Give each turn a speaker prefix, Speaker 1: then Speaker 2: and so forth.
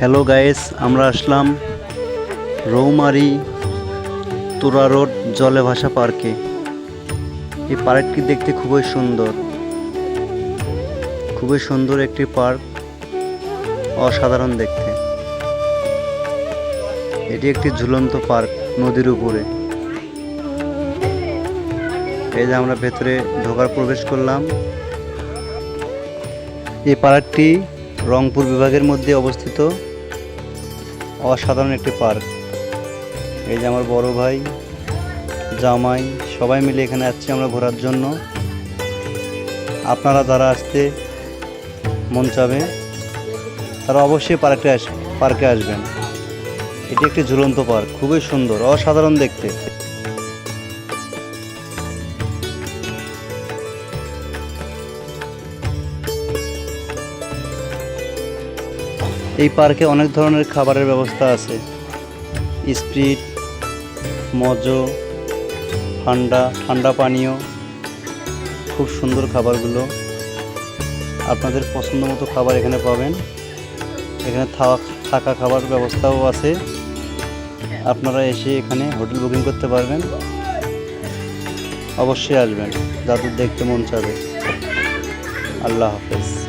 Speaker 1: Hello guys আমরা আসলাম রৌমারি তোরা road জলে ভাসা পার্কে। এই পার্কটি দেখতে খুবই সুন্দর। খুবই সুন্দর একটি পার্ক, অসাধারণ দেখতে। এটি একটি ঝুলন্ত পার্ক নদীর উপরে। এই যে আমরা ভেতরে ঢোকার প্রবেশ করলাম। এই পার্কটি রংপুর বিভাগের মধ্যে অবস্থিত। অসাধারণ একটি পার্ক। এই যে আমার বড় ভাই, জামাই, সবাই মিলে এখানে আসছি আমরা ঘোরার জন্য। আপনারা যারা আসতে মন চাবে, তারা অবশ্যই পার্কে আস, পার্কে আসবেন। এটি একটি ঝুলন্ত পার্ক, খুবই সুন্দর, অসাধারণ দেখতে। এই পার্কে অনেক ধরনের খাবারের ব্যবস্থা আছে। স্প্রিট, মজো, ঠান্ডা ঠান্ডা পানীয়, খুব সুন্দর খাবারগুলো। আপনাদের পছন্দ মতো খাবার এখানে পাবেন। এখানে থাকা খাবার ব্যবস্থাও আছে। আপনারা এসে এখানে হোটেল বুকিং করতে পারবেন। অবশ্যই আসবেন। যাদের দেখতে মন চাবে। আল্লাহ হাফেজ।